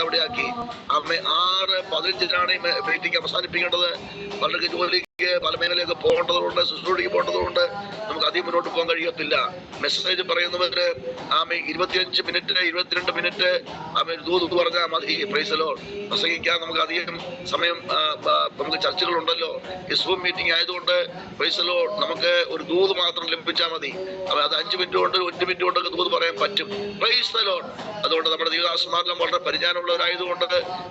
അവിടെയാക്കി. അമ്മ ആറ് പതിനഞ്ചിനാണ് മീറ്റിംഗ് അവസാനിപ്പിക്കേണ്ടത്. പലർക്ക് ജോലിക്ക് പല മേഖലയൊക്കെ പോകേണ്ടതുകൊണ്ട് ശുശ്രൂഷയ്ക്ക് പോകേണ്ടതുകൊണ്ട് നമുക്ക് അധികം മുന്നോട്ട് പോകാൻ കഴിയത്തില്ല. മെസ്സേജ് പറയുന്നവര് ആമ ഇരുപത്തിയഞ്ച് മിനിറ്റ് ഇരുപത്തിരണ്ട് മിനിറ്റ് ആമ ദൂത് പറഞ്ഞാൽ മതി പ്രൈസലോ പ്രസംഗിക്കാൻ നമുക്ക് അധികം സമയം നമുക്ക് ചർച്ചകളുണ്ടല്ലോ. ഈ സൂം മീറ്റിംഗ് ആയതുകൊണ്ട് പ്രൈസലോ നമുക്ക് ഒരു ദൂത് മാത്രം ലഭിച്ചാൽ മതി. അത് അഞ്ച് മിനിറ്റ് കൊണ്ട് ഒരു മിനിറ്റ് കൊണ്ടൊക്കെ ദൂത് പറയാൻ പറ്റും. പ്രൈസലോ അതുകൊണ്ട് നമ്മുടെ ദീവദാസന്മാരെല്ലാം വളരെ പരിജ്ഞാനമുള്ളവരായതുകൊണ്ട്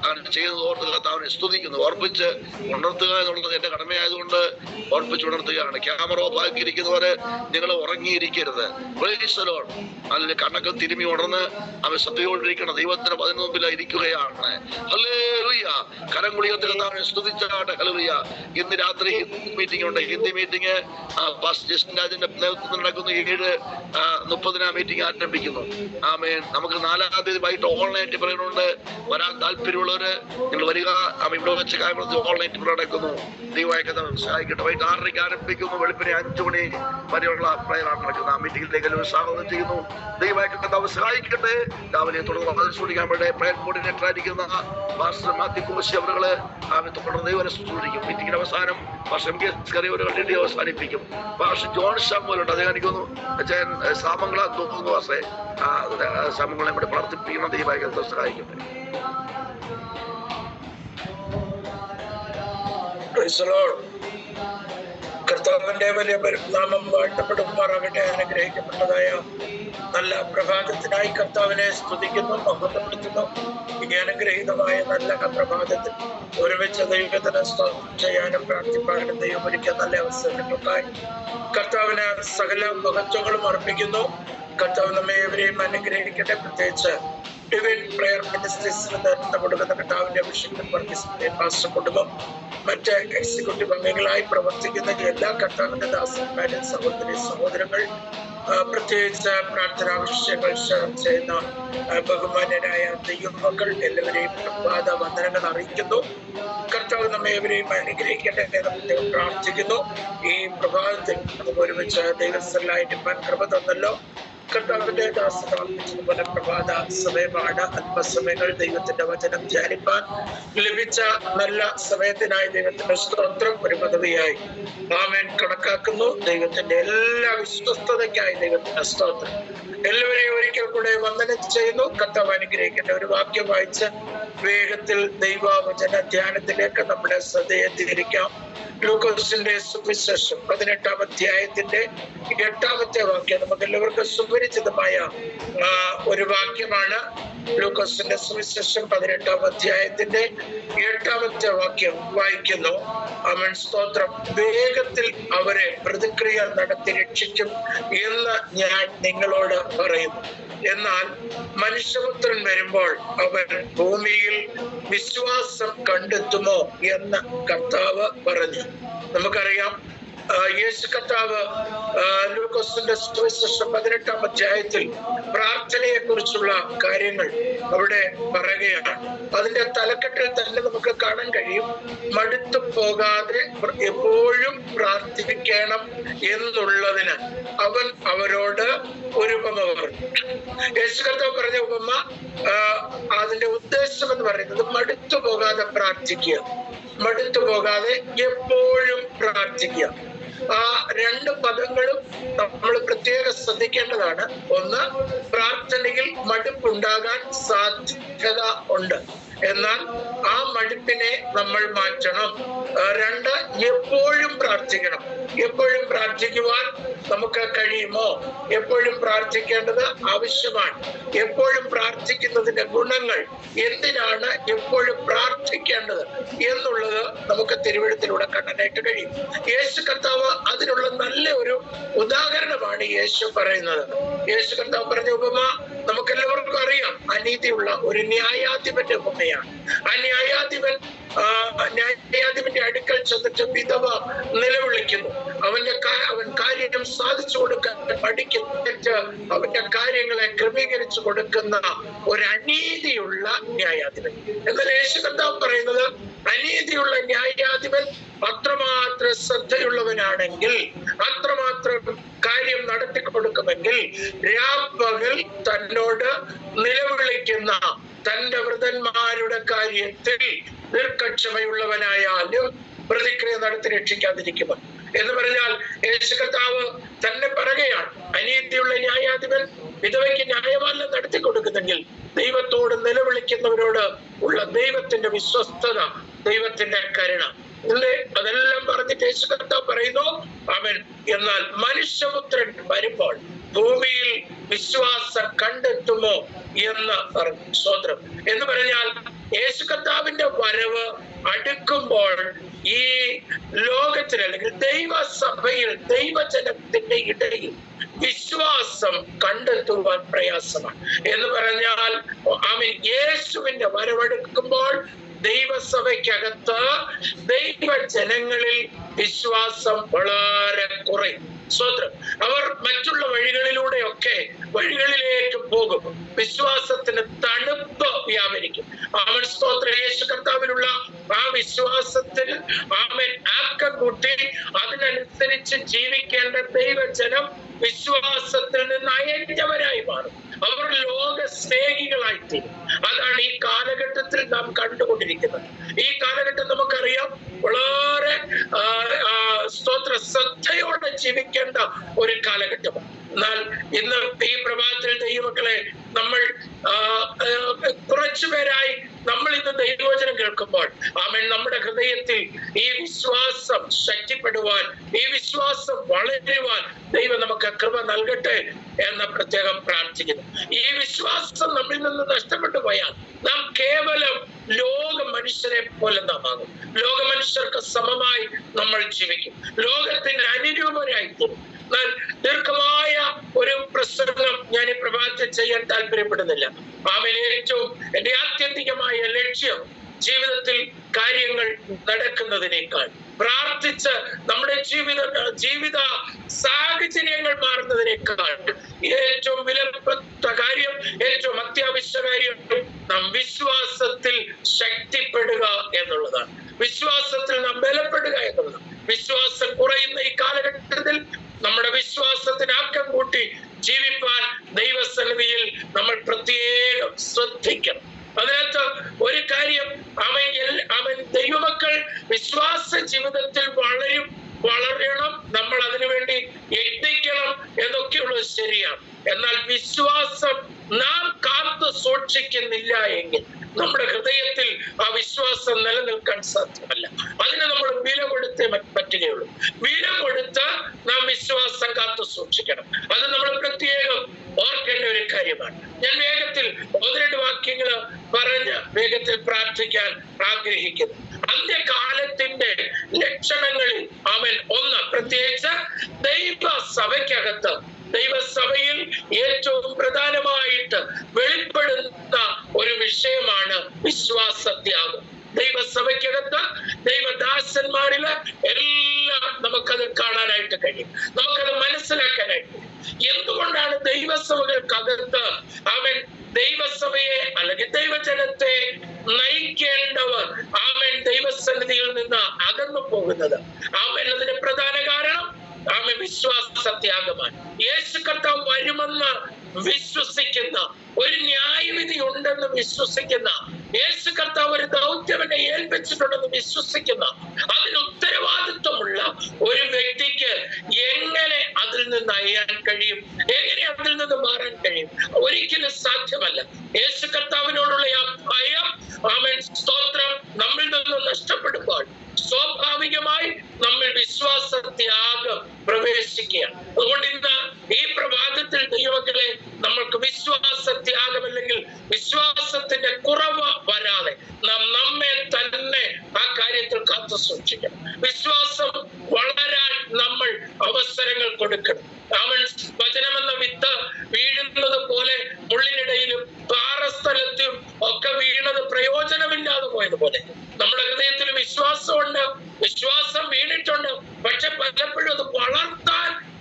ആണ് ചെയ്യുന്നത് ഓർത്ത് കർത്താവിനെ സ്തുതിക്കുന്നു ഓർപ്പിച്ച് ഉണർത്തുക എന്നുള്ളത് എന്റെ കടമയായതുകൊണ്ട് ഓർപ്പിച്ച് ഉണർത്തുകയാണ്. ക്യാമറ ഓഫ് ആക്കിയിരിക്കുന്നവരെ നിങ്ങൾ ഉറങ്ങിയിരിക്കരുത്. പ്രൈസലോ അല്ലെങ്കിൽ കണ്ണൊക്കെ തിരുമി ഉണർന്ന് അവൻ സത്യയോടിരിക്കണം ദൈവത്തിന് പതിനു ഹല്ലേലൂയ കരം ഹല്ലേലൂയ ഇന്ന് രാത്രി മീറ്റിംഗ് ഉണ്ട്. ഹിന്ദി മീറ്റിംഗ് ജസ്റ്റിൻ നേതൃത്വത്തിൽ നടക്കുന്ന ഏഴ് മുപ്പതിനാ മീറ്റിംഗ് ആരംഭിക്കുന്നു. ആമേൻ. നമുക്ക് നാലാം തീയതി വൈകിട്ട് ഓൺലൈനായിട്ട് പറയുന്നുണ്ട്. വരാൻ താല്പര്യമുള്ളവര് നിങ്ങൾ വരിക. ആമ ഓൺലൈൻ നടക്കുന്നു. ദൈവമായിട്ട് സഹായിക്കട്ടെ വൈകിട്ട് ആറരയ്ക്ക് ആരംഭിക്കുന്നു. വെളുപ്പിനെ അഞ്ചു മണി വരെയുള്ള പ്രയറാണ് നടക്കുന്നത്. ആ മീറ്റിംഗിലേക്ക് സ്വാഗതം ചെയ്യുന്നു. ദൈവമായിട്ട് കർത്താവ് സഹായിക്കട്ടെ രാവിലെ തുടർന്ന് മതം വേണ്ടി പ്രയർ കോർഡിനേറ്റർ ആയിരിക്കുന്ന മാസ്റ്റർ മാത്യു കോശി അവരുകൾ ആമെ തുടർന്ന് ദൈവനെ സൂചിക്കും മീറ്റിംഗിന്റെ അവസാനം ഭാഷ എം കെ ഒരു കണ്ടിട്ട് അവസാനിപ്പിക്കും. ഭാഷ ജോൺ ഷാമുലുണ്ട് അദ്ദേഹം എനിക്ക് തോന്നുന്നു അച്ഛൻ സാമംഗള തോന്നുന്നു ആ സാമങ്ങളെ ഇവിടെ പ്രവർത്തിപ്പിക്കണം ദൈവമായിട്ട് സഹായിക്കട്ടെ കർത്താവിന്റെ വലിയ പരിണാമം വാഴ്ത്തപ്പെടുമാറാകട്ടെ അനുഗ്രഹിക്കപ്പെട്ടതായ നല്ല പ്രഭാതത്തിനായി കർത്താവിനെ സ്തുതിക്കുന്നു മഹത്വപ്പെടുത്തുന്നു. ഇനി അനുഗ്രഹീതമായ നല്ല പ്രഭാതത്തിൽ ഒരുമിച്ച് ദൈവത്തിന് ചെയ്യാനും പ്രാർത്ഥിപ്പാനും ദൈവം ഒരിക്കൽ നല്ല അവസരങ്ങൾക്കായി കർത്താവിന് സകല മഹത്വങ്ങളും അർപ്പിക്കുന്നു. കർത്താവ് നമ്മെ എവരെയും അനുഗ്രഹിക്കട്ടെ. പ്രത്യേകിച്ച് ഡിവൈൻ പ്രയർ മിനിസ്ട്രീസിന് നേതൃത്വം കൊടുക്കുന്ന കർത്താവിന്റെ അഭിഷേകം വർഗീസിന്റെ പാസ്റ്റർ കുടുംബം മറ്റ് എക്സിക്യൂട്ടീവ് അംഗങ്ങളായി പ്രവർത്തിക്കുന്ന എല്ലാ കർത്താവിന്റെ ദാസന്മാരും സഹോദരി സഹോദരങ്ങൾ പ്രത്യേകിച്ച് പ്രാർത്ഥനാ വിഷയങ്ങൾ ഷെയർ ചെയ്യുന്ന ആ, ബഹുമാന്യരായ ദൈവമക്കൾ എല്ലാവരെയും പ്രഭാത വന്ദനങ്ങൾ അറിയിക്കുന്നു. കർത്താവ് നമ്മെ ഏവരെയും അനുഗ്രഹിക്കട്ടെ എന്ന് പ്രാർത്ഥിക്കുന്നു. ഈ പ്രഭാതത്തിൽ നമുക്ക് ഒരുമിച്ച് ദൈവസ്ഥലായിട്ട് കൃപ തന്നല്ലോ. കർത്താവിന്റെ ദാസനാമത്തിനുപോലെ പ്രഭാത സമയമാണ് അല്പസമയങ്ങൾ ദൈവത്തിന്റെ വചനം ധ്യാനിപ്പാൻ ലഭിച്ച നല്ല സമയത്തിനായി ദൈവത്തിന്റെ സ്തോത്രം ഒരു പദവിയായി. ആമേൻ. കണക്കാക്കുന്നു. ദൈവത്തിന്റെ എല്ലാ വിശ്വസ്തതയ്ക്കായി ദൈവത്തിന്റെ സ്തോത്രം. എല്ലാവരെയും ഒരിക്കൽ കൂടെ വന്ദനം ചെയ്യുന്നു. കർത്താവ് അനുഗ്രഹിക്കേണ്ട ഒരു വാക്യം വായിച്ച് വേഗത്തിൽ ദൈവവചന ധ്യാനത്തിലേക്ക് നമ്മുടെ ശ്രദ്ധയെ തിരിക്കാം. ലൂക്കോസിന്റെ സുവിശേഷം പതിനെട്ടാം അധ്യായത്തിന്റെ എട്ടാമത്തെ വാക്യം നമുക്ക് എല്ലാവർക്കും സുപരിചിതമായ ഒരു വാക്യമാണ്. ലൂക്കോസിന്റെ സുവിശേഷം പതിനെട്ടാം അധ്യായത്തിന്റെ എട്ടാമത്തെ വാക്യം വായിക്കുന്നു. അവൻ സ്തോത്രം വേഗത്തിൽ അവരെ പ്രതിക്രിയ നടത്തി രക്ഷിക്കും എന്ന് ഞാൻ നിങ്ങളോട് പറയുന്നു. എന്നാൽ മനുഷ്യപുത്രൻ വരുമ്പോൾ അവൻ ഭൂമിയിൽ വിശ്വാസം കണ്ടെത്തുമോ എന്ന് കർത്താവ് പറഞ്ഞു. നമുക്കറിയാം യേശു കർത്താവ് ലൂക്കോസിന്റെ സുവിശേഷം പതിനെട്ടാം അധ്യായത്തിൽ പ്രാർത്ഥനയെ കുറിച്ചുള്ള കാര്യങ്ങൾ അവിടെ പറയുകയാണ്. അതിന്റെ തലക്കെട്ടിൽ തന്നെ നമുക്ക് കാണാൻ കഴിയും. മടുത്തു പോകാതെ എപ്പോഴും പ്രാർത്ഥിക്കണം എന്നുള്ളതിന് അവൻ അവരോട് ഒരു ഉപമ പറഞ്ഞു. യേശു കർത്താവ് പറഞ്ഞ ഉപമ അതിന്റെ ഉദ്ദേശം എന്ന് പറയുന്നത് മടുത്തു പോകാതെ പ്രാർത്ഥിക്കുക. മടുത്തു പോകാതെ എപ്പോഴും പ്രാർത്ഥിക്കുക. ആ രണ്ട് പദങ്ങളും നമ്മൾ പ്രത്യേകം ശ്രദ്ധിക്കേണ്ടതാണ്. ഒന്ന് പ്രാർത്ഥനയിൽ മടുപ്പുണ്ടാകാൻ സാധ്യത ഉണ്ട്. എന്നാൽ ആ മടുപ്പിനെ നമ്മൾ മാറ്റണം. രണ്ട് എപ്പോഴും പ്രാർത്ഥിക്കണം. എപ്പോഴും പ്രാർത്ഥിക്കുവാൻ നമുക്ക് കഴിയുമോ? എപ്പോഴും പ്രാർത്ഥിക്കേണ്ടത് ആവശ്യമാണ്. എപ്പോഴും പ്രാർത്ഥിക്കുന്നതിന്റെ ഗുണങ്ങൾ എന്തിനാണ് എപ്പോഴും പ്രാർത്ഥിക്കേണ്ടത് എന്നുള്ളത് നമുക്ക് തിരുവഴുത്തിലൂടെ കണ്ടനായിട്ട് കഴിയും. യേശു കർത്താവ് അതിനുള്ള നല്ല ഒരു ഉദാഹരണമാണ് യേശു പറയുന്നത്. യേശു കർത്താവ് പറഞ്ഞ ഉപമ നമുക്കെല്ലാവർക്കും അറിയാം. അനീതിയുള്ള ഒരു ന്യായാധിപന്റെ ഉപമയാണ്. ആ ന്യായാധിപൻ ന്യായാധിപന്റെ അടുക്കൽ ചെന്നിട്ട് വിധവ നിലവിളിക്കുന്നു. അവന്റെ അവൻ കാര്യം സാധിച്ചു കൊടുക്കാൻ പഠിക്കുന്നിട്ട് അവന്റെ കാര്യങ്ങളെ ക്രമീകരിച്ചു കൊടുക്കുന്ന ഒരു അനീതിയുള്ള ന്യായാധിപൻ. എന്നാൽ യേശു കർത്താവ് പറയുന്നത് അനീതിയുള്ള ന്യായാധിപൻ അത്രമാത്രം ശ്രദ്ധയുള്ളവനാണെങ്കിൽ അത്രമാത്രം കാര്യം നടത്തി കൊടുക്കുമെങ്കിൽ രാപ്പകൽ തന്നോട് നിലവിളിക്കുന്ന തന്റെ വൃതന്മാരുടെ കാര്യത്തിൽ ദീർഘക്ഷമയുള്ളവനായാലും പ്രതിക്രിയ നടത്തി രക്ഷിക്കാതിരിക്കുക എന്ന് പറഞ്ഞാൽ യേശു കർത്താവ് തന്നെ പറയുകയാണ് അനീതിയുള്ള ന്യായാധിപൻ വിധവയ്ക്ക് ന്യായപാലനം നടത്തി കൊടുക്കുന്നെങ്കിൽ ദൈവത്തോട് നിലവിളിക്കുന്നവരോട് ഉള്ള ദൈവത്തിന്റെ വിശ്വസ്തത ദൈവത്തിന്റെ കരുണ. ഇല്ലേ? അതെല്ലാം പറഞ്ഞിട്ട് യേശു കർത്താവ് പറയുന്നു അവൻ എന്നാൽ മനുഷ്യപുത്രൻ വരുമ്പോൾ ഭൂമിയിൽ വിശ്വാസം കണ്ടെത്തുമോ? എന്ന് പറഞ്ഞു. സ്വതന്ത്രം എന്ന് പറഞ്ഞാൽ യേശു കർത്താവിന്റെ വരവ് അടുക്കുമ്പോൾ ഈ ലോകത്തിൽ അല്ലെങ്കിൽ ദൈവസഭയിൽ ദൈവജനത്തിന്റെ ഇടയിൽ വിശ്വാസം കണ്ടെത്തുവാൻ പ്രയാസമാണ്. എന്ന് പറഞ്ഞാൽ ആമീൻ യേശുവിന്റെ വരവെടുക്കുമ്പോൾ ദൈവസഭയ്ക്കകത്ത് ദൈവജനങ്ങളിൽ വിശ്വാസം വളരെ കുറയും. സ്വതന്ത്രം. അവർ മറ്റുള്ള വഴികളിലൂടെയൊക്കെ വഴികളിലേക്ക് പോകും. വിശ്വാസത്തിന് തണുപ്പ് വ്യാപരിക്കും. അവൻ സ്തോത്ര. യേശു കർത്താവിലുള്ള ആ വിശ്വാസത്തിൽ അവൻ ആക്കം കൂട്ടി അതിനനുസരിച്ച് ജീവിക്കേണ്ട ദൈവജനം വിശ്വാസത്തിൽ നിന്ന് അയഞ്ഞവരായി മാറും. അവർ ലോക സ്നേഹികളായി തീരും. അതാണ് ഈ കാലഘട്ടത്തിൽ നാം കണ്ടുകൊണ്ടിരിക്കുന്നത്. ഈ കാലഘട്ടം നമുക്കറിയാം വളരെ സ്തോത്ര. ശ്രദ്ധയോടെ ജീവിക്കേണ്ട ഒരു കാലഘട്ടമാണ് എന്നാൽ ഇന്ന് ഈ പ്രഭാതത്തിൽ ദൈവമക്കളെ നമ്മൾ കുറച്ചുപേരായി നമ്മൾ ഇന്ന് ദൈവവചനം കേൾക്കുമ്പോൾ ആമൻ നമ്മുടെ ഹൃദയത്തിൽ ഈ വിശ്വാസം ശക്തിപ്പെടുവാൻ ഈ വിശ്വാസം വളരുവാൻ ദൈവം നമുക്ക് കൃപ നൽകട്ടെ എന്ന് പ്രത്യേകം പ്രാർത്ഥിക്കുന്നു. ഈ വിശ്വാസം നമ്മിൽ നിന്ന് നഷ്ടപ്പെട്ടു പോയാൽ നാം കേവലം ലോക മനുഷ്യരെ പോലെ നാം ആകും ലോക മനുഷ്യർക്ക് സമമായി നമ്മൾ ജീവിക്കും. ലോകത്തിന് അനുരൂപരായി എന്നാൽ ദീർഘമായ ഒരു പ്രസംഗം ഞാൻ ഈ പ്രഭാതത്തിൽ ചെയ്യാൻ താല്പര്യപ്പെടുന്നില്ല. ആമേൻ ഏറ്റവും എന്റെ ആത്യന്തികമായ ലക്ഷ്യം ജീവിതത്തിൽ കാര്യങ്ങൾ നടക്കുന്നതിനേക്കാൾ പ്രാർത്ഥിച്ച് നമ്മുടെ ജീവിത ജീവിത സാഹചര്യങ്ങൾ മാറുന്നതിനേക്കാൾ ഏറ്റവും വിലപ്പെട്ട കാര്യം ഏറ്റവും അത്യാവശ്യ കാര്യം നാം വിശ്വാസത്തിൽ ശക്തിപ്പെടുക എന്നുള്ളതാണ്. വിശ്വാസത്തിൽ നാം ബലപ്പെടുക എന്നുള്ളതാണ് വിശ്വാസം കുറയുന്ന ഈ കാലഘട്ടത്തിൽ നമ്മുടെ വിശ്വാസത്തിന് ആക്കം കൂട്ടി ജീവിപ്പാൻ ദൈവസന്നിധിയിൽ നമ്മൾ പ്രത്യേകം ശ്രദ്ധിക്കണം അതിനകത്ത് ഒരു കാര്യം അവൻ എൽ- അവൻ ദൈവമക്കൾ വിശ്വാസ ജീവിതത്തിൽ വളരും വളരണം നമ്മൾ അതിനുവേണ്ടി യത്നിക്കണം എന്നൊക്കെയുള്ളത് ശരിയാണ് എന്നാൽ വിശ്വാസം നാം കാത്തു സൂക്ഷിക്കുന്നില്ല എങ്കിൽ നമ്മുടെ ഹൃദയത്തിൽ ആ വിശ്വാസം നിലനിൽക്കാൻ സാധ്യമല്ല അതിന് നമ്മൾ വില കൊടുത്തേ മ- പറ്റുകയുള്ളൂ വില കൊടുത്ത് നാം വിശ്വാസം കാത്തു സൂക്ഷിക്കണം അത് നമ്മൾ പ്രത്യേകം ഓർക്കേണ്ട ഒരു കാര്യമാണ് ഞാൻ വേഗത്തിൽ ഒന്ന് രണ്ട് വാക്യങ്ങൾ പറഞ്ഞ് പ്രാർത്ഥിക്കാൻ ആഗ്രഹിക്കുന്നു. അന്ത്യകാലത്തിന്റെ ലക്ഷണങ്ങളിൽ അവൻ ഒന്ന് പ്രത്യേകിച്ച് ദൈവ സഭയ്ക്കകത്ത് ദൈവസഭയിൽ ഏറ്റവും പ്രധാനമായിട്ട് വെളിപ്പെടുന്ന ഒരു വിഷയമാണ് വിശ്വാസത്യാഗം. ദൈവസഭയ്ക്കകത്ത് ദൈവദാസന്മാരിൽ എല്ലാം നമുക്കത് കാണാനായിട്ട് കഴിയും. നമുക്കത് മനസ്സിലാക്കാനായിട്ട് കഴിയും. എന്തുകൊണ്ടാണ് ദൈവസഭകൾക്കകത്ത് അവൻ ദൈവസഭയെ അല്ലെങ്കിൽ ദൈവജനത്തെ നയിക്കേണ്ടവർ അവൻ ദൈവസന്നിധിയിൽ നിന്ന് അകന്നു പോകുന്നത്? അവൻ അതിന് പ്രധാന കാരണം ആമ വിശ്വാസ സത്യാഗമാണ് യേശു കർത്താവ് വരുമെന്ന് വിശ്വസിക്കുന്ന ഒരു ന്യായവിധി ഉണ്ടെന്ന് വിശ്വസിക്കുന്ന യേശു കർത്താവ് ഒരു ദൗത്യവനെ ഏൽപ്പിച്ചിട്ടുണ്ടെന്ന് വിശ്വസിക്കുന്ന അതിന് ልሳደብ አለ። እሺ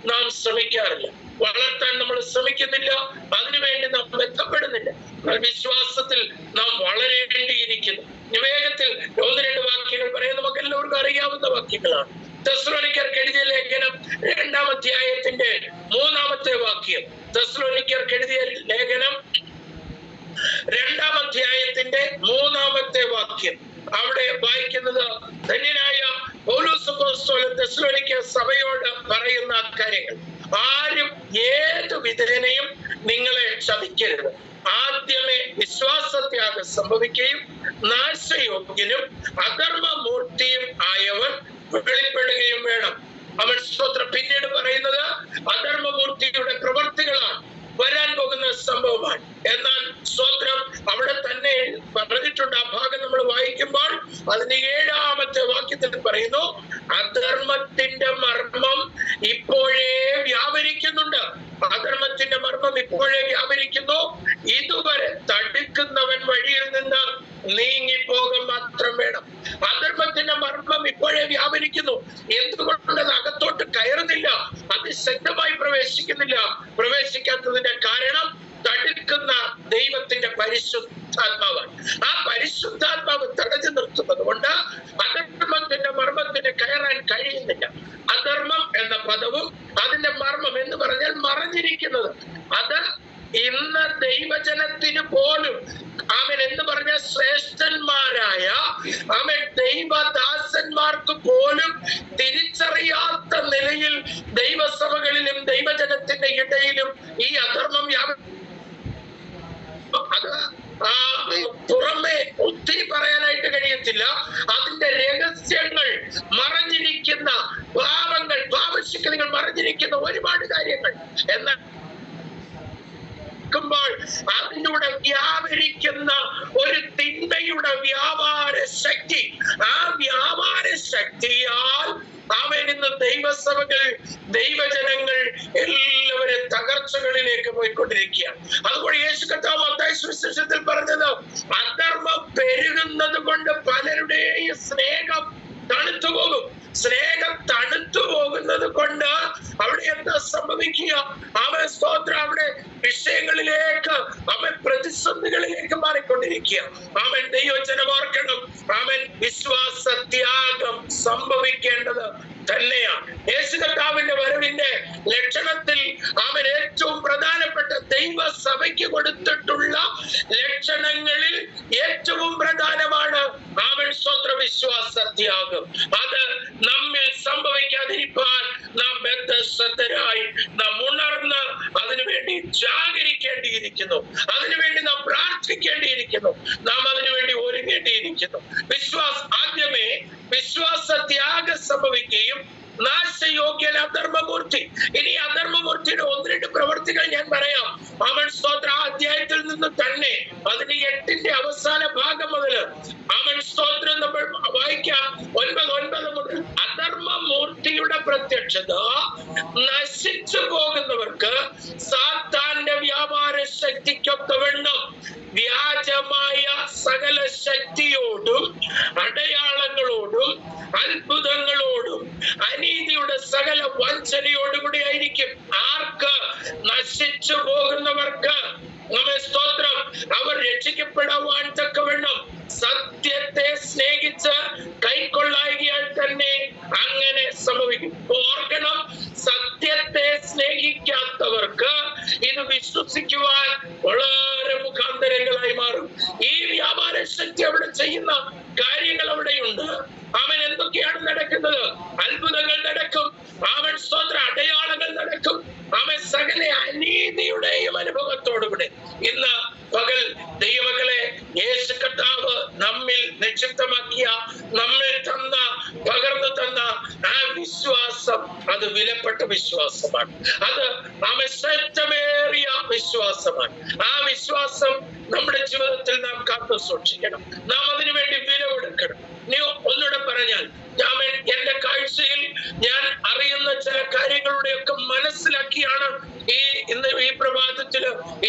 നാം ശ്രമിക്കാറില്ല. വളർത്താൻ നമ്മൾ ശ്രമിക്കുന്നില്ല അതിനുവേണ്ടി നാം ബന്ധപ്പെടുന്നില്ല. എന്നാൽ വിശ്വാസത്തിൽ നാം വളരേണ്ടിയിരിക്കുന്നു. ഇനി വേഗത്തിൽ ഒന്ന് രണ്ട് വാക്യങ്ങൾ പറയാൻ നമുക്ക് എല്ലാവർക്കും അറിയാവുന്ന വാക്യങ്ങളാണ്. തെസ്ലോനിക്കർക്ക് എഴുതിയ ലേഖനം രണ്ടാം അധ്യായത്തിന്റെ മൂന്നാമത്തെ വാക്യം. തെസ്ലോനിക്കർക്ക് എഴുതിയ ലേഖനം രണ്ടാം അധ്യായത്തിന്റെ മൂന്നാമത്തെ വാക്യം. അവിടെ വായിക്കുന്നത് ധന്യനായ സഭയോട് പറയുന്ന കാര്യങ്ങൾ. ആരും ഏത് വിധേനയും നിങ്ങളെ ശപിക്കരുത്. ആദ്യമേ വിശ്വാസത്യാഗം സംഭവിക്കുകയും നാശയോഗ്യനും അധർമ്മമൂർത്തിയും ആയവൻ വെളിപ്പെടുകയും വേണം. അവൻ സ്തോത്രം പിന്നീട് പറയുന്നത് അധർമ്മമൂർത്തിയുടെ പ്രവർത്തികളാണ് വരാൻ പോകുന്ന സംഭവമാണ് എന്നാൽ സ്തോത്രം അവിടെ തന്നെ പറഞ്ഞിട്ടുണ്ട് ആ ഭാഗം നമ്മൾ വായിക്കുമ്പോൾ അതിന് ഏഴാമത്തെ വാക്യത്തിൽ പറയുന്നു അധർമ്മത്തിന്റെ മർമ്മം ഇപ്പോഴേ വ്യാപരിക്കുന്നുണ്ട് അധർമ്മത്തിന്റെ മർമ്മം ഇപ്പോഴേ വ്യാപരിക്കുന്നു ഇതുവരെ തടുക്കുന്നവൻ വഴിയിൽ നിന്ന് നീങ്ങിപ്പോകാൻ മാത്രം വേണം അധർമ്മത്തിന്റെ മർമ്മം ഇപ്പോഴേ വ്യാപരിക്കുന്നു എന്തുകൊണ്ട് അത് അകത്തോട്ട് കയറുന്നില്ല അത് ശക്തമായി പ്രവേശിക്കുന്നില്ല പ്രവേശിക്കാത്തതിന്റെ കാരണം തടുക്കുന്ന ദൈവത്തിന്റെ പരിശുദ്ധാത്മാവാണ് ആ പരിശുദ്ധാത്മാവ് തടഞ്ഞു നിർത്തുന്നത് കൊണ്ട് അധർമ്മത്തിന്റെ മർമ്മത്തിന് കയറാൻ കഴിയുന്നില്ല അധർമ്മം എന്ന പദവും അതിന്റെ മർമ്മം എന്ന് പറഞ്ഞാൽ മറഞ്ഞിരിക്കുന്നത് അത് ഇന്ന് ദൈവജനത്തിന് പോലും അവൻ എന്ന് പറഞ്ഞ ശ്രേഷ്ഠന്മാരായ അവൻ ദൈവദാസന്മാർക്ക് പോലും തിരിച്ചറിയാത്ത നിലയിൽ ദൈവസഭകളിലും ദൈവജനത്തിന്റെ ഇടയിലും ഈ അധർമ്മം യാ പുറമെ ഒത്തിരി പറയാനായിട്ട് കഴിയത്തില്ല. അതിന്റെ രഹസ്യങ്ങൾ മറഞ്ഞിരിക്കുന്ന പാപങ്ങൾ പാപശിക്കലുകൾ മറഞ്ഞിരിക്കുന്ന ഒരുപാട് കാര്യങ്ങൾ. എന്നാൽ ുമ്പോൾ അതിലൂടെ വ്യാപരിക്കുന്ന ഒരു തിന്മയുടെ വ്യാപാര ശക്തി ആ വ്യാപാര ശക്തിയാൽ അവൻ ഇന്ന് ദൈവസഭകൾ ദൈവജനങ്ങൾ എല്ലാവരും തകർച്ചകളിലേക്ക് പോയിക്കൊണ്ടിരിക്കുകയാണ്. അതുകൊണ്ട് യേശു കർത്താവ് മത്തായി സുശേഷത്തിൽ പറഞ്ഞത് അധർമ്മം പെരുകുന്നത് കൊണ്ട് പലരുടെയും സ്നേഹം തണുത്തു പോകും സ്നേഹം തണുത്തു പോകുന്നത് കൊണ്ട് അവിടെ എന്താ സംഭവിക്കുക അവൻ സ്തോത്രം അവിടെ വിഷയങ്ങളിലേക്ക് അവൻ പ്രതിസന്ധികളിലേക്ക് മാറിക്കൊണ്ടിരിക്കുക അവൻ ദൈവജനം ഓർക്കണം അവൻ വിശ്വാസ ത്യാഗം സംഭവിക്കേണ്ടത് തന്നെയാണ് യേശു കർത്താവിന്റെ വരവിന്റെ ലക്ഷണത്തിൽ അവൻ ഏറ്റവും പ്രധാനപ്പെട്ട ദൈവസഭയ്ക്ക് കൊടുത്തിട്ടുള്ള ലക്ഷണങ്ങളിൽ ഏറ്റവും പ്രധാനമാണ് അവൻ സ്വത്ര വിശ്വാസ ത്യാഗം അത് നമ്മിൽ സംഭവിക്കാതിരിക്കാൻ നാം ബദ്ധശ്രദ്ധരായി നാം ഉണർന്ന് അതിനുവേണ്ടി ജാഗരിക്കേണ്ടിയിരിക്കുന്നു അതിനുവേണ്ടി നാം പ്രാർത്ഥിക്കേണ്ടിയിരിക്കുന്നു നാം അതിനുവേണ്ടി ഒരുങ്ങേണ്ടിയിരിക്കുന്നു വിശ്വാസ ആദ്യമേ വിശ്വാസ ത്യാഗം സംഭവിക്കുകയും നാശയോഗ്യൻ അധർമ്മമൂർത്തി. ഇനി അധർമ്മമൂർത്തിയുടെ ഒന്ന് രണ്ട് പ്രവർത്തികൾ ഞാൻ പറയാം. അവൻ സ്തോത്ര അധ്യായത്തിൽ നിന്ന് തന്നെ അതിന് എട്ടിന്റെ അവസാന ഭാഗം മുതൽ അവൻ സ്തോത്രം നമ്മൾ വായിക്കാം. ഒൻപത് ഒൻപത് മുതൽ അധർമ്മമൂർത്തിയുടെ പ്രത്യക്ഷത. നശിച്ചു പോകുന്നവർക്ക് സാത്താന്റെ വ്യാപാര ശക്തിക്കൊത്തവണ്ണം വ്യാജമായ സകല ശക്തിയോടും അടയാളങ്ങളോടും അത്ഭുതങ്ങളോടും അനീതിയുടെ സകല വഞ്ചനയോടുകൂടി ആയിരിക്കും. ആർക്ക് നശിച്ചു പോകുന്നവർക്ക് സ്തോത്രം. അവർ രക്ഷിക്കപ്പെടുവാൻ തക്കവണ്ണം സത്യത്തെ സ്നേഹിച്ച് കൈക്കൊള്ളായികയാൽ തന്നെ അങ്ങനെ സംഭവിക്കും. ഓർക്കണം വിശ്വാസമാണ്. അത് അവൻ ശ്രേഷ്ഠമേറിയ വിശ്വാസമാണ്. ആ വിശ്വാസം നമ്മുടെ ജീവിതത്തിൽ നാം കാത്തു സൂക്ഷിക്കണം. നാം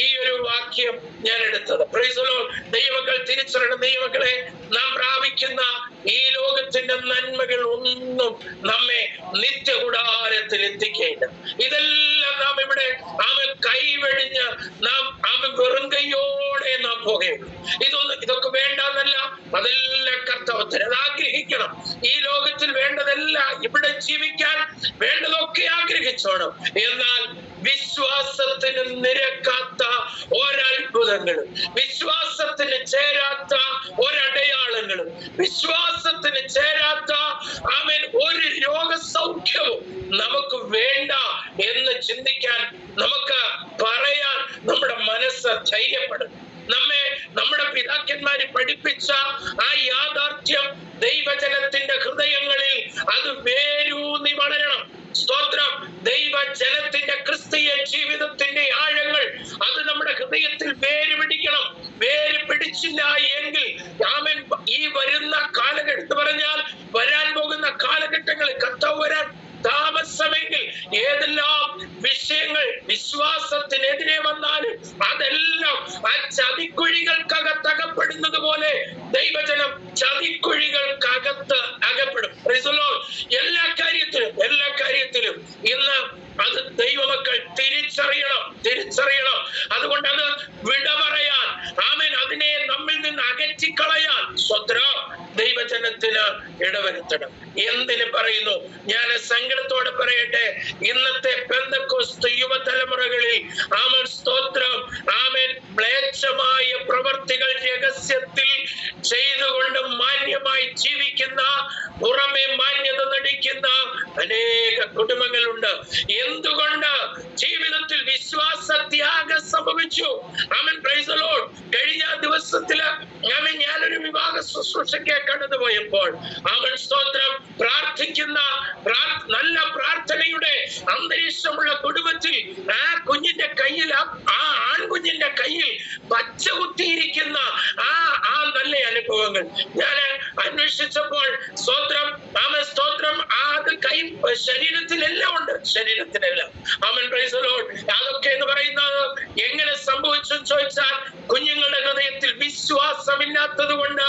ഈ ഒരു വാക്യം ഞാൻ എടുത്തത്. പ്രൈസലോ ദൈവങ്ങൾ തിരിച്ചറിയണം. ദൈവങ്ങളെ നാം പ്രാപിക്കുന്ന ഈ ലോകത്തിന്റെ നന്മകൾ ഒന്നും നമ്മെ നിത്യകൂടാരത്തിൽ എത്തിക്കേണ്ട. ഇതെല്ലാം നാം ഇവിടെ അവൻ കൈവെടിഞ്ഞ് നാം അവൻ വെറും കൈയോടെ നാം പോകുകയുള്ളൂ ഇതൊന്നും ഇതൊക്കെ വേണ്ടെന്നല്ല അതെല്ലാം കർത്തവത്തിന് അത് ആഗ്രഹിക്കണം. ഈ ലോകത്തിൽ വേണ്ടതെല്ലാം ഇവിടെ ജീവിക്കാൻ വേണ്ടതൊക്കെ ആഗ്രഹിച്ചോണം. എന്നാൽ വിശ്വാസത്തിന് നിരക്കാത്ത ഒരത്ഭുതങ്ങളും. വിശ്വാസത്തിന് ചേരാത്ത ഒരടയാളങ്ങളും. വിശ്വാസത്തിന് ചേരാത്ത അവൻ ഒരു രോഗസൗഖ്യവും നമുക്ക് വേണ്ട എന്ന് ചിന്തിക്കാൻ നമുക്ക് പറയാൻ നമ്മുടെ മനസ്സ് ധൈര്യപ്പെടും. നമ്മെ നമ്മുടെ പിതാക്കന്മാര് പഠിപ്പിച്ച ആ യാഥാർത്ഥ്യം ദൈവജനത്തിന്റെ ഹൃദയങ്ങളിൽ അത് വേരൂന്നി വളരണം. സ്തോത്രം. ദൈവജനത്തിന്റെ ക്രിസ്തീയ ജീവിതത്തിന്റെ ആഴങ്ങൾ അത് നമ്മുടെ ഹൃദയത്തിൽ വേര് പിടിക്കണം. വേര് പിടിച്ചില്ല എങ്കിൽ രാമൻ ഈ വരുന്ന കാലഘട്ടം പറഞ്ഞാൽ വരാൻ പോകുന്ന കാലഘട്ടങ്ങളിൽ കത്തവരാൻ വരാൻ താമസമെങ്കിൽ ഏതെല്ലാം വിഷയങ്ങൾ വിശ്വാസത്തിനെതിരെ വന്നാലും അതെല്ലാം ആ ചതിക്കുഴികൾക്കകത്ത് അകപ്പെടുന്നത് പോലെ ദൈവജനം ചതിക്കുഴികൾക്കകത്ത് അകപ്പെടും. എല്ലാ കാര്യത്തിലും എല്ലാ കാര്യത്തിലും ഇന്ന് അത് ദൈവമക്കൾ തിരിച്ചറിയണം തിരിച്ചറിയണം. അതുകൊണ്ട് അത് വിട പറയാൻ ആമൻ. അതിനെ നമ്മിൽ നിന്ന് അകറ്റിക്കളയാൻ സ്വദ്ര ദൈവജനത്തിന് ഇടവരുത്തണം. എന്തിന് പറയുന്നു? ഞാൻ സങ്കടത്തോടെ പറയട്ടെ. ഇന്നത്തെ പെന്തക്കോസ്ത് യുവതലമുറകളിൽ ആമൻ സ്തോത്രം ആമൻ മ്ലേച്ഛമായ പ്രവർത്തികൾ രഹസ്യത്തിൽ ചെയ്തുകൊണ്ട് മാന്യമായി ജീവിക്കുന്ന പുറമെ മാന്യത നടിക്കുന്ന അനേക കുടുംബങ്ങളുണ്ട്. എന്തുകൊണ്ട് ജീവിതത്തിൽ വിശ്വാസ ത്യാഗം സംഭവിച്ചു അവൻ പ്രൈസലോൺ കഴിഞ്ഞ ദിവസത്തിൽ അവൻ ഞാനൊരു വിവാഹ ശുശ്രൂഷയ്ക്ക് കടന്നു പോയപ്പോൾ അവൻ സ്തോത്രം പ്രാർത്ഥിക്കുന്ന നല്ല പ്രാർത്ഥനയുടെ അന്തരീക്ഷമുള്ള കുടുംബത്തിൽ ആ കുഞ്ഞിന്റെ കയ്യിൽ ആ ആൺകുഞ്ഞിന്റെ കയ്യിൽ പച്ച കുത്തിയിരിക്കുന്ന ആ ആ നല്ല അനുഭവങ്ങൾ. ഞാൻ അന്വേഷിച്ചപ്പോൾ സ്തോത്രം അവൻ സ്തോത്രം ആ അത് കൈ ശരീരത്തിലെല്ലാം ഉണ്ട്. ശരീരത്തിലെല്ലാം അതൊക്കെ എന്ന് പറയുന്നത് എങ്ങനെ സംഭവിച്ചു ചോദിച്ചാൽ കുഞ്ഞുങ്ങളുടെ ഹൃദയത്തിൽ വിശ്വാസമില്ലാത്തത് കൊണ്ട്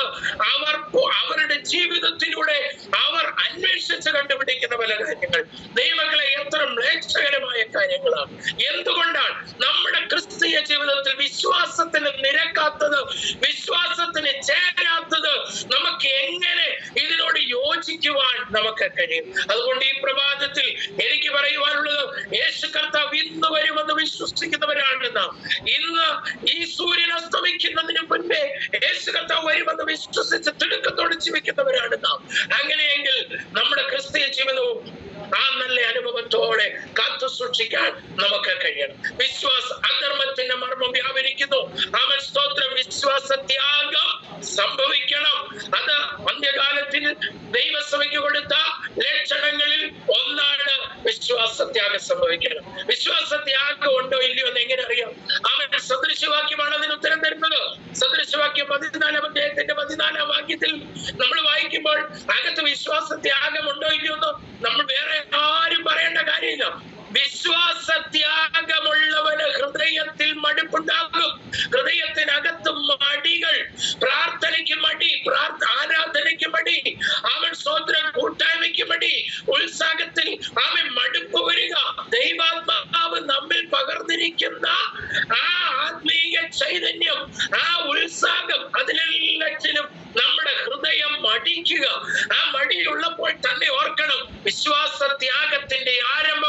അവർ അവരുടെ ജീവിതത്തിലൂടെ അവർ അന്വേഷിച്ച് കണ്ടുപിടിക്കുന്ന പല കാര്യങ്ങൾ. ദൈവങ്ങളെ എത്ര മ്ലേച്ഛകരമായ കാര്യങ്ങളാണ്. എന്തുകൊണ്ടാണ് നമ്മുടെ ക്രിസ്തീയ ജീവിതത്തിൽ വിശ്വാസത്തിന് നിരക്കാത്തത് വിശ്വാസത്തിന് ചേരാത്തത്? നമുക്ക് എങ്ങനെ ഇതിനോട് യോജിക്കുവാൻ നമുക്ക് കഴിയും? അതുകൊണ്ട് ഈ പ്രഭാതത്തിൽ എനിക്ക് പറയുവാനുള്ളത് യേശു കർത്താവ് ഇന്ന് വരുമെന്ന് വിശ്വസിക്കുന്നവരാണ് നാം ഇന്ന് ഈ സൂര്യൻ അസ്തമിക്കുന്നതിന് മുൻപേ യേശു കർത്താവ് വരുമെന്ന് വിശ്വസിച്ച് തിടുക്കത്തോട് ജീവിക്കുന്നവരാണ് നാം അങ്ങനെയെങ്കിൽ നമ്മുടെ ക്രിസ്തീയ ജീവിതവും ആ നല്ല അനുഭവത്തോടെ കാത്തു സൂക്ഷിക്കാൻ നമുക്ക് കഴിയണം. വിശ്വാസ അധർമ്മത്തിന്റെ മർമ്മം വ്യാപരിക്കുന്നു. അവൻ സ്തോത്രം. വിശ്വാസ ത്യാഗം സംഭവിക്കണം. അത് അന്ത്യകാലത്തിൽ ദൈവസഭയ്ക്ക് കൊടുത്ത ലക്ഷണങ്ങളിൽ ഒന്നാണ്. വിശ്വാസ ത്യാഗം സംഭവിക്കണം. വിശ്വാസത്യാഗം ഉണ്ടോ ഇല്ലയോ എന്ന് എങ്ങനെ അറിയാം? അവൻ സദൃശവാക്യമാണ് അതിന് ഉത്തരം തരുന്നത്. സദൃശവാക്യം പതിനാലാം അദ്ദേഹത്തിന്റെ പതിനാലാം വാക്യത്തിൽ നമ്മൾ വായിക്കുമ്പോൾ അകത്ത് വിശ്വാസത്യാഗം ഉണ്ടോ ഇല്ലയോ എന്ന് നമ്മൾ വേറെ ആരും പറയേണ്ട കാര്യമില്ല. വിശ്വാസ ത്യാഗമുള്ളവന് ഹൃദയത്തിൽ മടുപ്പുണ്ടാകും. ഹൃദയത്തിനകത്ത് മടികൾ. പ്രാർത്ഥനയ്ക്ക് മടി. ആരാധനയ്ക്ക് മടി. അവൻ സ്വന്തം കൂട്ടായ്മയ്ക്ക് മടി. ഉത്സാഹത്തിൽ അവൻ മടുപ്പ് വരിക. ദൈവാത്മാവ് നമ്മിൽ പകർന്നിരിക്കുന്ന ആ ആത്മീയ ചൈതന്യം ആ ഉത്സാഹം അതിലെല്ലാറ്റിലും നമ്മുടെ ഹൃദയം മടിക്കുക. ആ മടിയുള്ളപ്പോൾ തന്നെ ഓർക്കണം വിശ്വാസ ത്യാഗത്തിന്റെ ആരംഭമാണ്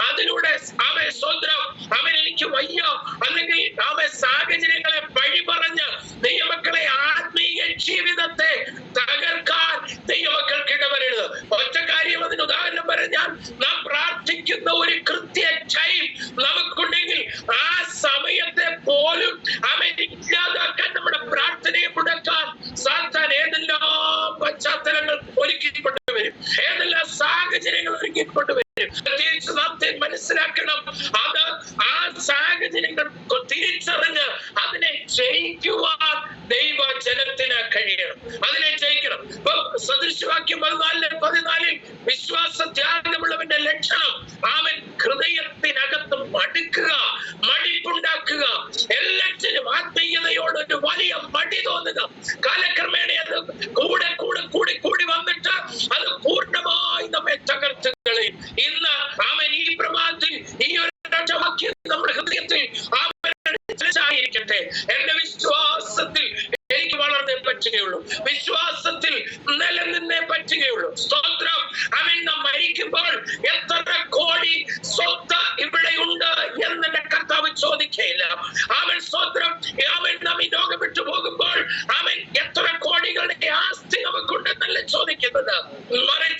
അതിലൂടെ അവൻ സ്വന്തം അവൻ എനിക്ക് വയ്യ. അല്ലെങ്കിൽ അവൻ സാഹചര്യങ്ങളെ വഴി പറഞ്ഞ് ദൈവമക്കളെ ആത്മീയ ജീവിതത്തെ തകർക്കാൻ ദൈവമക്കൾക്ക് ഇടവരരുത്. ഒറ്റ കാര്യം അതിന് ഉദാഹരണം പറഞ്ഞാൽ നാം പ്രാർത്ഥിക്കുന്ന ഒരു കൃത്യ ടൈം നമുക്കുണ്ടെങ്കിൽ ആ സമയത്തെ പോലും അവൻ ഇല്ലാതാക്കാൻ നമ്മുടെ പ്രാർത്ഥനയെ മുടക്കാൻ സാത്താൻ ഏതെല്ലാം പശ്ചാത്തലങ്ങൾ ഒരുക്കിക്കൊണ്ട് വരും. ഏതെല്ലാം സാഹചര്യങ്ങൾ ഒരുക്കിക്കൊണ്ട് വരും. മനസ്സിലാക്കണം. അത് ആ സാഹചര്യങ്ങൾ തിരിച്ചറിഞ്ഞ് അതിനെ ജയിക്കുവാൻ ദൈവ ജനത്തിന് കഴിയണം. അതിനെ ജയിക്കണം ഇപ്പൊ സദൃശവാക്യം പതിനാലിന് പതിനാലിൽ വിശ്വാസ ത്യാഗമുള്ളവന്റെ ലക്ഷണം. അവൻ ഹൃദയത്തിനകത്ത് മടുക്കുക മടിപ്പുണ്ടാക്കുക. എല്ലാറ്റിനും ആത്മീയതയോട് ഒരു വലിയ മടി തോന്നുക. കാലക്രമേണ એટલે છોડી કે બધા મારે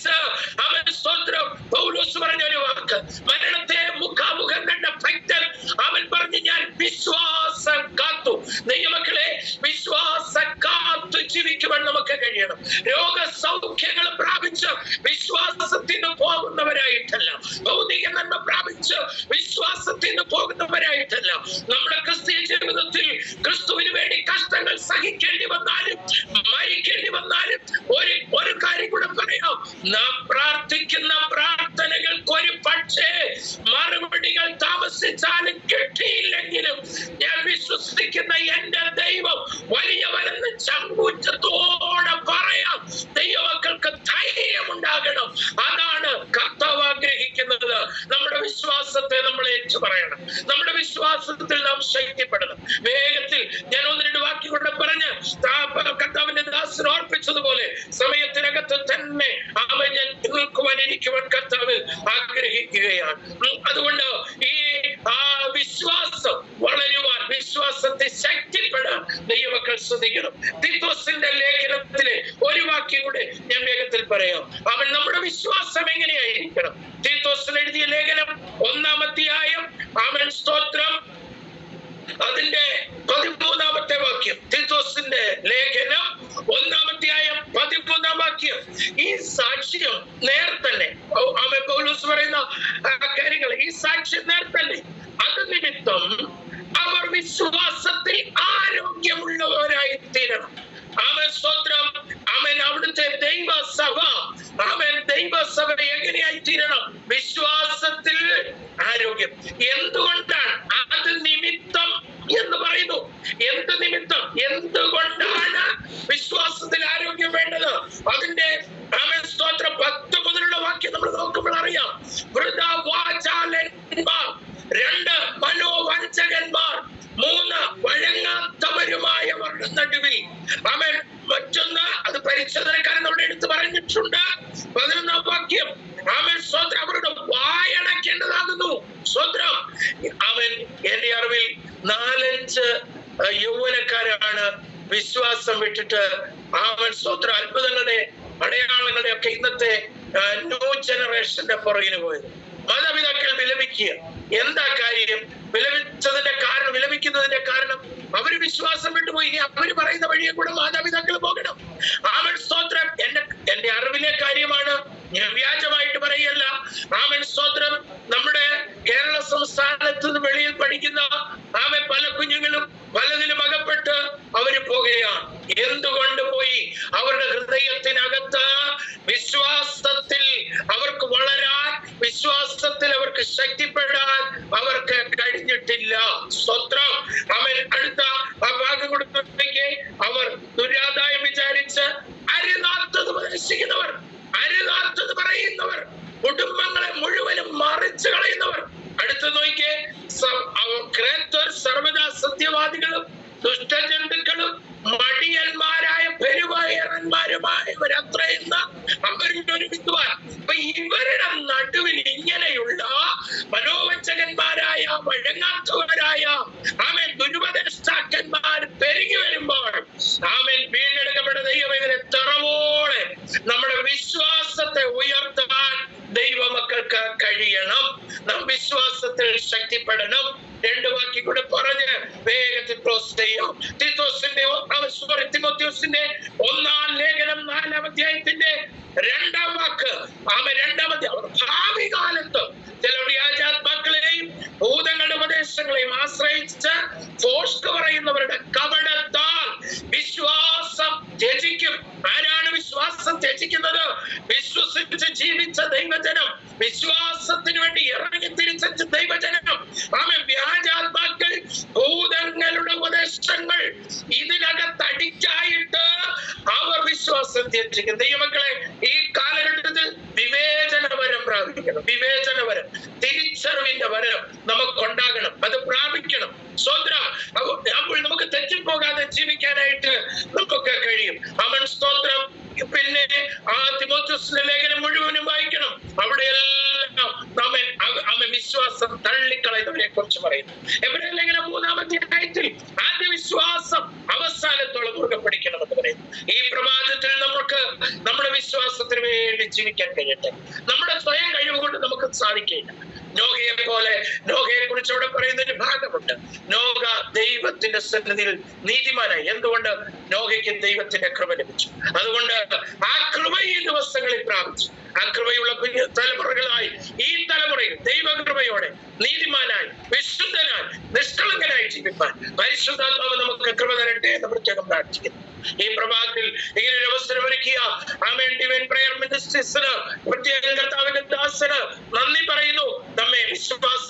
കാര്യങ്ങൾ ഈ സാക്ഷ്യം നേർ തന്നെ അത് നിമിത്തം അവർ വിശ്വാസത്തിൽ ആരോഗ്യമുള്ളവരായി തീരണം അവൻ സ്വത്രം അവൻ അവിടുത്തെ ദൈവസഭ അവൻ ദൈവസഭ എങ്ങനെയായി തീരണം വിശ്വാസത്തിൽ ആരോഗ്യം എന്തുകൊണ്ടാണ് അത് നിമിത്തം എന്ന് പറയുന്നു എന്ത് നിമിത്തം എന്തുകൊണ്ടാണ് വിശ്വാസത്തിൽ ആരോഗ്യം വേണ്ടത് അതിന്റെ അവൻ സ്തോത്രം പത്ത് മുതലുള്ള വാക്യം നമ്മൾ നോക്കുമ്പോൾ അറിയാം വൃതാവാചാലന്മാർ രണ്ട് മനോവഞ്ചകന്മാർ മൂന്ന് വഴങ്ങാത്തവരുമായവരുടെ നടുവിൽ അവൻ മറ്റൊന്ന് അത് പരിശോധനക്കാരൻ അവിടെ എടുത്ത് പറഞ്ഞിട്ടുണ്ട് പതിനൊന്നാം വാക്യം അവൻ സ്വന്തം അവരുടെ വായടക്കേണ്ടതാകുന്നു സ്വന്തം അവൻ എന്റെ അറിവിൽ നാലഞ്ച് അഹ് യൗവനക്കാരാണ് വിശ്വാസം വിട്ടിട്ട് അവൻ സ്വത്ര അത്ഭുതങ്ങളുടെ അടയാളങ്ങളുടെ ഒക്കെ ഇന്നത്തെ ന്യൂ ജനറേഷന്റെ പുറകിന് പോയത്. മാതാപിതാക്കൾ വിലപിക്കുക. എന്താ കാര്യം? വിലപിച്ചതിന്റെ കാരണം വിലപിക്കുന്നതിന്റെ കാരണം അവർ വിശ്വാസം വിട്ടുപോയി ഇനി അവർ പറയുന്ന വഴിയെ കൂടെ മാതാപിതാക്കൾ പോകണം. അവൻ സ്തോത്രം എന്റെ എന്റെ അറിവിലെ കാര്യമാണ് ഞാൻ വ്യാജമായിട്ട് പറയല്ല. ആമൻ സ്തോത്രം. നമ്മുടെ കേരള സംസ്ഥാനത്ത് നിന്ന് വെളിയിൽ പഠിക്കുന്ന ആമൻ പല കുഞ്ഞുങ്ങളും പലതിലും അകപ്പെട്ട് അവർ പോകുകയാണ്. എന്തുകൊണ്ട് പോയി? അവരുടെ ഹൃദയത്തിനകത്ത് വിശ്വാസത്തിൽ അവർക്ക് വളരാൻ വിശ്വാസത്തിൽ അവർക്ക് ശക്തിപ്പെടാൻ അവർക്ക് കഴിഞ്ഞിട്ടില്ല. സ്വത്രം അവൻ അടുത്ത ആ ഭാഗം കൊടുത്തേക്ക് അവർ ദുരാദായം വിചാരിച്ച് അരുതാത്തത് ഉപദേശിക്കുന്നവർ അരുതാത്തത് പറയുന്നവർ കുടുംബങ്ങളെ മുഴുവനും മറിച്ചു കളയുന്നവർ അടുത്ത് നോക്കിയേ സ- അവ- ക്രേത്തർ സർവദാ സത്യവാദികളും ദുഷ്ടജന്തുക്കളും മടിയന്മാരായ പെരുവയറന്മാരുമായവരത്രയെന്ന് അവരുടെ ഒരു വിദ്വാൻ അപ്പൊ ഇവരുടെ നടുവിൽ ഇങ്ങനെയുള്ള മനോവഞ്ചകന്മാരായ വഴങ്ങാത്തവരായ ആമൻ ദുരുപദേഷ്ടാക്കന്മാർ പെരുകി വരുമ്പോൾ ആമൻ വീണ്ടെടുക്കപ്പെട്ട ദൈവം ഇവരെ തറവോടെ നമ്മുടെ വിശ്വാസത്തെ ഉയർത്താൻ ദൈവമക്കൾക്ക് കഴിയണം നാം വിശ്വാസത്തിൽ ശക്തിപ്പെടണം രണ്ട് വാക്കി കൂടെ പറഞ്ഞ് വേഗത്തിൽ ക്ലോസ് ചെയ്യാം തിത്തോസിന്റെ സോറി തിമോത്യോസിന്റെ ഒന്നാം ലേഖനം നാലാം അധ്യായത്തിന്റെ രണ്ടാം ആമ രണ്ടാമത്തെ അവർ ഭാവി കാലത്ത് ചില വ്യാജാത്മാക്കളെയും ഭൂതങ്ങളുടെ ഉപദേശങ്ങളെയും ആശ്രയിച്ച് ഫോഷ്ക്ക് പറയുന്നവരുടെ കപടത്താൽ വിശ്വാസം ത്യജിക്കും. ആരാണ് വിശ്വാസം ത്യജിക്കുന്നത്? വിശ്വസിച്ച് ജീവിച്ച ദൈവജനം. വിശ്വാസത്തിന് വേണ്ടി ഇറങ്ങി തിരിച്ച ദൈവജനം. ആമെ വ്യാജാത്മാക്കൾ ഭൂതങ്ങളുടെ ഉപദേശങ്ങൾ ഇതിനകത്ത് അടിക്കായിട്ട് അവർ വിശ്വാസം ത്യജിക്കും. ദൈവമക്കളെ ഈ പ്രാപിക്കണം വിവേചന വരം. തിരിച്ചറിവിന്റെ വരം നമുക്ക് ഉണ്ടാകണം അത് പ്രാപിക്കണം. സ്വന്തം അപ്പോൾ നമുക്ക് തെറ്റിപ്പോകാതെ ജീവിക്കാനായിട്ട് നമുക്കൊക്കെ കഴിയും. അവൻ സ്തോത്രം. പിന്നെ ആ തിമോത്തസിന്റെ ലേഖനം മുഴുവനും വായിക്കണം. അവിടെയെല്ലാം നമ്മെ അവൻ വിശ്വാസം തള്ളിക്കളയുന്നവരെ കുറിച്ച് പറയുന്നു. എവിടെ ലേഖനം മൂന്നാമത്തെ അധ്യായത്തിൽ ആദ്യ വിശ്വാസം അവസാനത്തോളം മുറുകെ എന്ന് പറയുന്നു. ഈ പ്രഭാതത്തിൽ നമുക്ക് നമ്മുടെ വിശ്വാസത്തിന് വേണ്ടി ജീവിക്കാൻ കഴിയട്ടെ നമ്മുടെ സ്വയം കഴിവ് കൊണ്ട് നമുക്ക് സാധിക്കില്ല. നോഗയെ പോലെ നോഹയെ കുറിച്ച് അവിടെ പറയുന്ന ഒരു ഭാഗമുണ്ട്. നോഗ ദൈവത്തിന്റെ സന്നിധിയിൽ നീതിമാനായി. എന്തുകൊണ്ട്? നോഗയ്ക്ക് ദൈവത്തിന്റെ കൃപ ലഭിച്ചു. അതുകൊണ്ട് ആ കൃപ ഈ ദിവസങ്ങളിൽ പ്രാപിച്ചു. ആ കൃപയുള്ള കുഞ്ഞു തലമുറകളായി ഈ തലമുറയിൽ ദൈവകൃപയോടെ നീതിമാനായി വിശുദ്ധനായി നിഷ്കളങ്കനായി ജീവിപ്പാൻ. പരിശുദ്ധാത്മാവ് നമുക്ക് കൃപ തരട്ടെ എന്ന് പ്രത്യേകം പ്രാർത്ഥിക്കുന്നു. ഈ പ്രഭാതത്തിൽ ഇങ്ങനെ ഒരു അവസരം ഒരുക്കിയ ആമേൻ ഡിവൈൻ പ്രയർ മിനിസ്ട്രീസിന് പ്രത്യേകം കർത്താവിന്റെ ദാസന് നന്ദി പറയുന്നു. നമ്മെ വിശ്വാസ